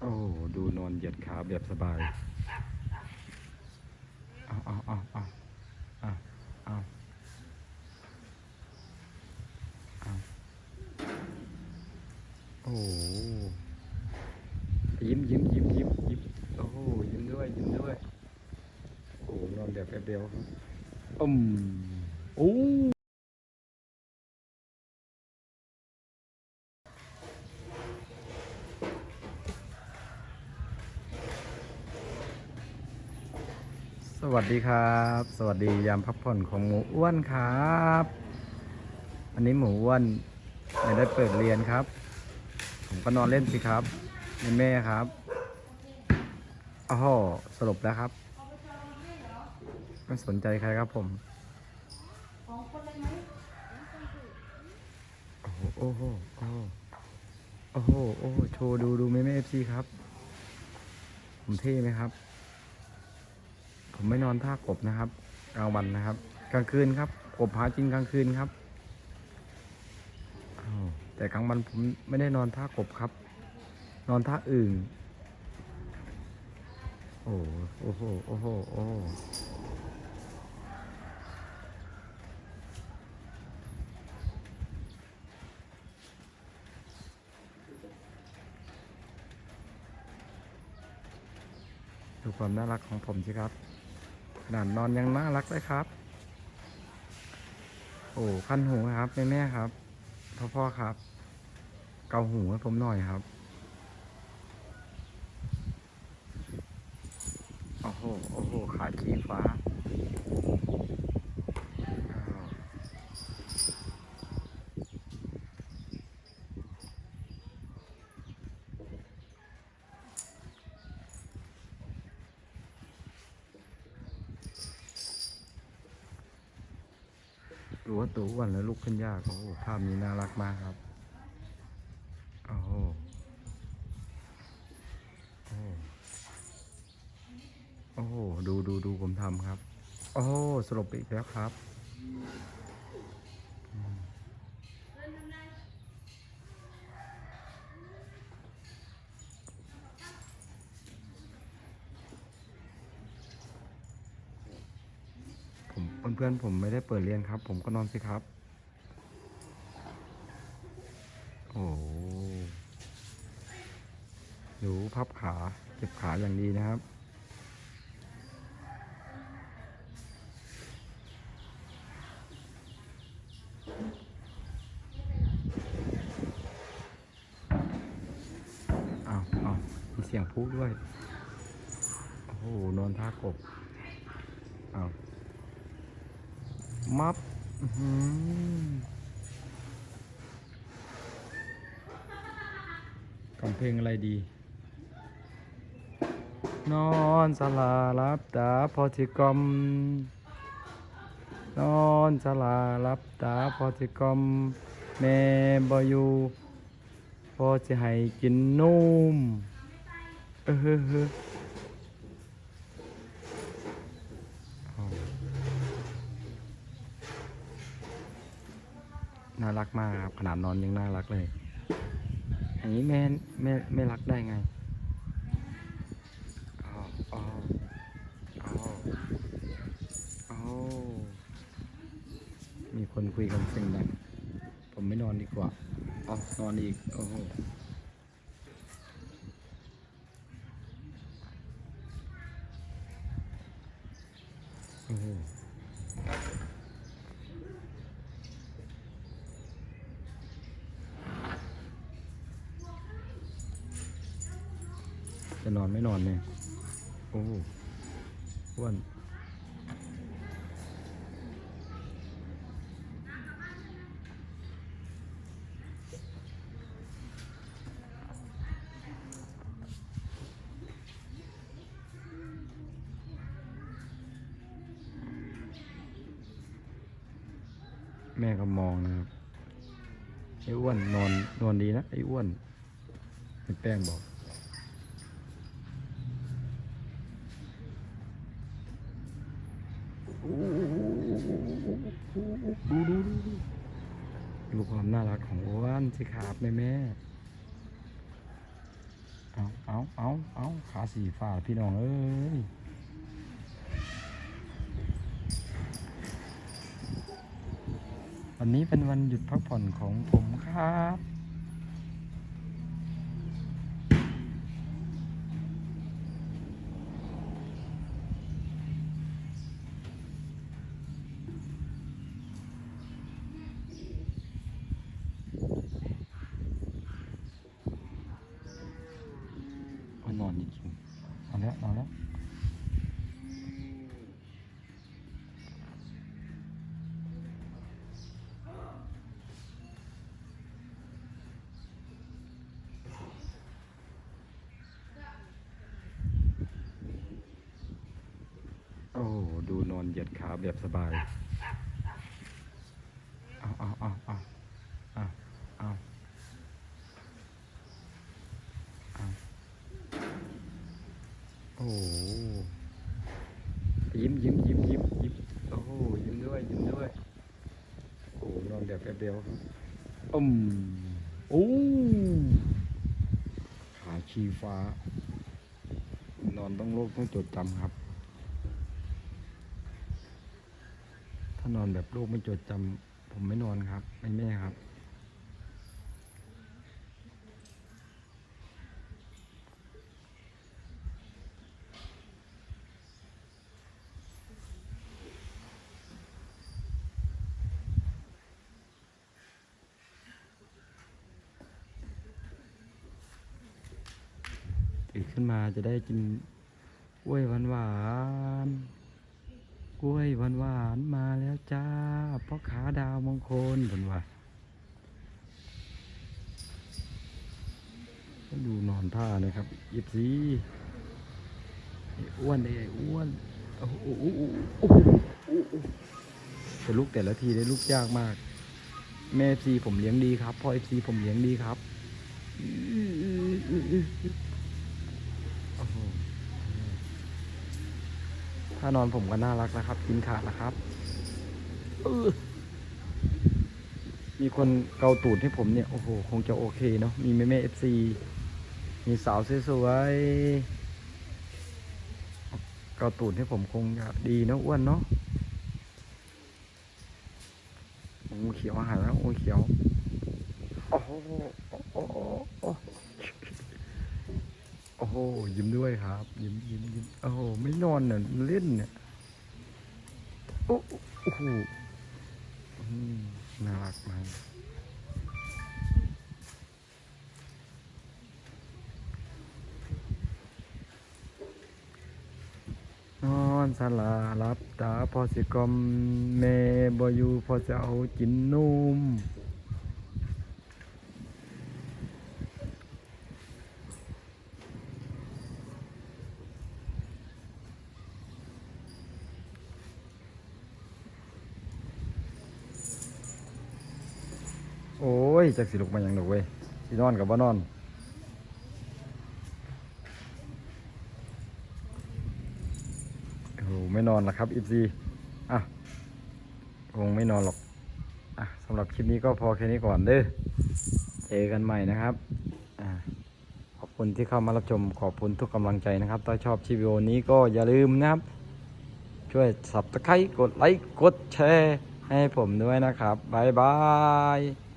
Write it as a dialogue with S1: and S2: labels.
S1: โอ้ดูนอนเหยียดขาแบบสบายเอาเอาเอาเอาเอาเอาเอาโอ้ยิ้มยิ้มยิ้มยิ้มยิ้มโอ้ยิ้มด้วยยิ้มด้วยโอ้นอนแบบแอบเดียวอืมโอ้ สวัสดีครับ สวัสดียามพักผ่อนของหมูอ้วนครับอันนี้หมูอ้วนไม่ได้เปิดเรียนครับ ผมก็นอนเล่นสิครับแม่แม่ครับอ้โหสรุปแล้วครับ ไม่สนใจใครครับผมโอ้โหโอ้โหโอ้โหโอ้โหโชว์ดูดูแม่แม่เอฟซีครับ ผมเท่ไหมครับ ผมไม่นอนท่ากบนะครับกลางวันนะครับ กลางคืนครับ กบหาจริงกลางคืนครับแต่กลางวันผมไม่ได้นอนท่ากบครับ นอนท่าอื่นโอ้โหโอ้โหโอ้โหโอ้โหดูความน่ารักของผมสิครับ นาดนอนยังน่ารักเลยครับ โอ้คันหูครับแม่แม่ครับ พ่อพ่อครับ เกาหูให้ผมหน่อยครับโอ้โหโอ้โหขาชี้ฟ้าอ้าวดูว่า ตัวอ้วนแล้วลุกขึ้นยาก โอ้ภาพนี้น่ารักมากครับ โอ้โหโอ้โหโอ้ดูดูดูผมทำครับ โอ้โหสลบไปอีกแล้วครับอืมผมเพื่อนผมไม่ได้เปิดเรียนครับ ผมก็นอนสิครับ โอ้โหดูพับขาเก็บขาอย่างดีนะครับอ้าวอ้ามีเสียงพูดด้วย โอ้โหนอนท่ากบ เอ้า มับอื้อหือกำเพลงอะไรดี นอนสลารับตาพอที่กลมนอนสลารับตาพอที่กลมแม่บ่อยู่พอจะให้กินนุ่มเออเฮ้อเฮ้อเอา น่ารักมากครับขนาดนอนยังน่ารักเลยอย่างนี้แม่แม่ไม่รักได้ไงอ้าวอ้าวอ้าวอ้าวมีคนคุยกันเสียงดังผมไม่นอนดีกว่าอ๋อนอนอีกโอ้โห โอ้โหจะ นอนไม่นอนเนี่ย โอ้อ้วนแม่ก็มองนะครับ ไอ้อ้วนนอนนอนดีนะ ไอ้อ้วนไอ้แป้งบอก ดูดูดูดูความน่ารักของอ้วนสิครับแม่แม่เอาเอาเอาเอาเอาขาสีฟ้าพี่น้องเอ้ยวันนี้เป็นวันหยุดพักผ่อนของผมครับ โอ้ยนอนจริงๆนอนแล้วนอนแล้ว โอ้ ดูนอนเหยียดขาแบบสบาย เอาเอาเอาเอาเอาเอาเอาโอ้ยิ้มยิ้มยิ้มยิ้มยิ้มโอ้ยิ้มด้วย ยิ้มด้วย โอ้นอนแบบแป๊บเดียวครับอืมโอ้ขาชีฟ้า นอนต้องโลกต้องจดจำครับ ถ้านอนแบบโลกไม่จดจำผมไม่นอนครับ ไม่แม่ครับ ตื่นขึ้นมาจะได้กินกล้วยหวานหวานๆ กล้วยหวานหวานมาแล้วจ้าพ่อขาดาวมงคลผนว่าดูนอนท่านะครับยิบสีอ้วนไอ้อ้วนโอ้โหโอ้โหโอ้โหโอ้โหแต่ลูกแต่ละทีได้ลูกยากมาก แม่ซีผมเลี้ยงดีครับพ่อเอฟซีผมเลี้ยงดีครับ ถ้านอนผมก็น่ารักนะครับ กินขาดนะครับมีคนเกาตูดให้ผมเนี่ย โอ้โห คงจะโอเคเนาะมีแม่แม่เอฟซีมีสาวสวยๆเกาตูดให้ผมคงจะดีเนอะอ้วนเนาะงูเขียวหายแล้วงูเขียวโอ้โหโอ้โห โอ้โห ยิ้มด้วยครับ ยิ้มยิ้มยิ้มโอ้โห ไม่นอนเนี่ยเล่นเนี่ย โอ้โหน่ารักมากนอนสลารับตาพอสิกลมแม่บอยู่พอจะเอากินนุ่ม โอ้ย จักสิลุกมาอย่างดอกเว้ยสินอนกับบ่นอนโอ้โหไม่นอนละครับอีซีอะคงไม่นอนหรอกอะสำหรับคลิปนี้ก็พอแค่นี้ก่อนเด้อเจอกันใหม่นะครับอ่าขอบคุณที่เข้ามารับชมขอบคุณทุกกำลังใจนะครับ ถ้าชอบคลิวิดีโอนี้ก็อย่าลืมนะครับ ช่วยสับตะไคร้กดไลค์กดแชร์ให้ผมด้วยนะครับ บ๊ายบาย